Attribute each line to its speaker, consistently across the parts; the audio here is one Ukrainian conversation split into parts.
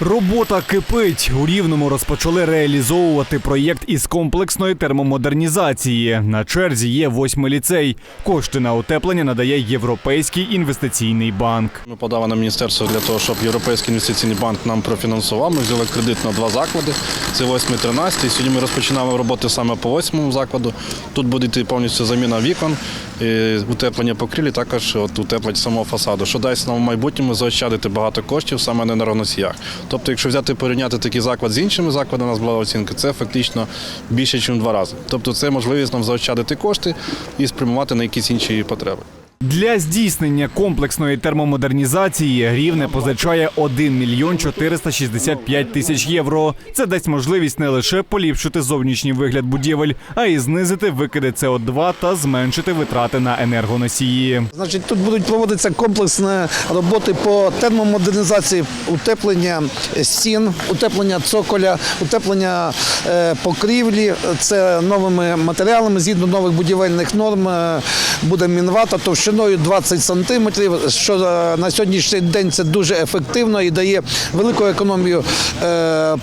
Speaker 1: Робота кипить. У Рівному розпочали реалізовувати проєкт із комплексної термомодернізації. На черзі є восьмий ліцей. Кошти на утеплення надає Європейський інвестиційний банк.
Speaker 2: Ми подали на міністерство для того, щоб Європейський інвестиційний банк нам профінансував. Ми взяли кредит на два заклади. Це 8 і 13. І Сьогодні ми розпочинаємо роботи саме по восьмому закладу. Тут буде йти повністю заміна вікон, і утеплення покрівлі, також от утеплення самого фасаду, що дасть нам в майбутньому заощадити багато коштів саме на енергоносіях. Тобто, якщо взяти порівняти такий заклад з іншими закладами, у нас була оцінка, це фактично більше, ніж два рази. Тобто, це можливість нам заощадити кошти і спрямувати на якісь інші потреби.
Speaker 1: Для здійснення комплексної термомодернізації Рівне позичає 1 мільйон 465 тисяч євро. Це дасть можливість не лише поліпшити зовнішній вигляд будівель, а й знизити викиди СО2 та зменшити витрати на енергоносії.
Speaker 3: Значить, тут будуть проводитися комплексні роботи по термомодернізації, утеплення стін, утеплення цоколя, утеплення е, покрівлі. Це новими матеріалами згідно нових будівельних норм е, буде мінвата товщиною 20 сантиметрів, що е, на сьогоднішній день це дуже ефективно і дає велику економію. е,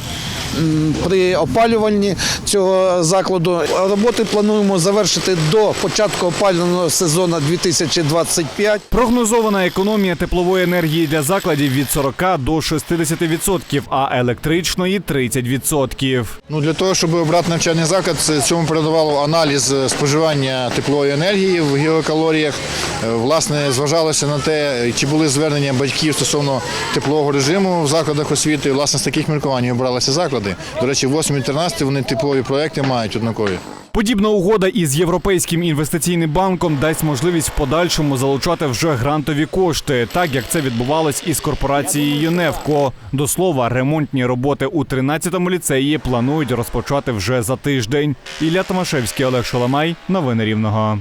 Speaker 3: При опалюванні цього закладу роботи плануємо завершити до початку опалювального сезону 2025.
Speaker 1: Прогнозована економія теплової енергії для закладів від 40 до 60%, а електричної 30%.
Speaker 4: Ну, для того, щоб обрати навчальний заклад, цьому передавало аналіз е, споживання теплової енергії в гігакалоріях. Е, Власне, зважалося на те, чи були звернення батьків стосовно теплового режиму в закладах освіти. Власне, з таких міркувань обралися заклади. До речі, 8 і 13 вони теплові проекти мають однакові.
Speaker 1: Подібна угода із Європейським інвестиційним банком дасть можливість в подальшому залучати вже грантові кошти, так як це відбувалось із корпорацією ЮНЕВКО. До слова, ремонтні роботи у 13-му ліцеї планують розпочати вже за тиждень. Ілля Томашевський, Олег Шаламай. Новини Рівного.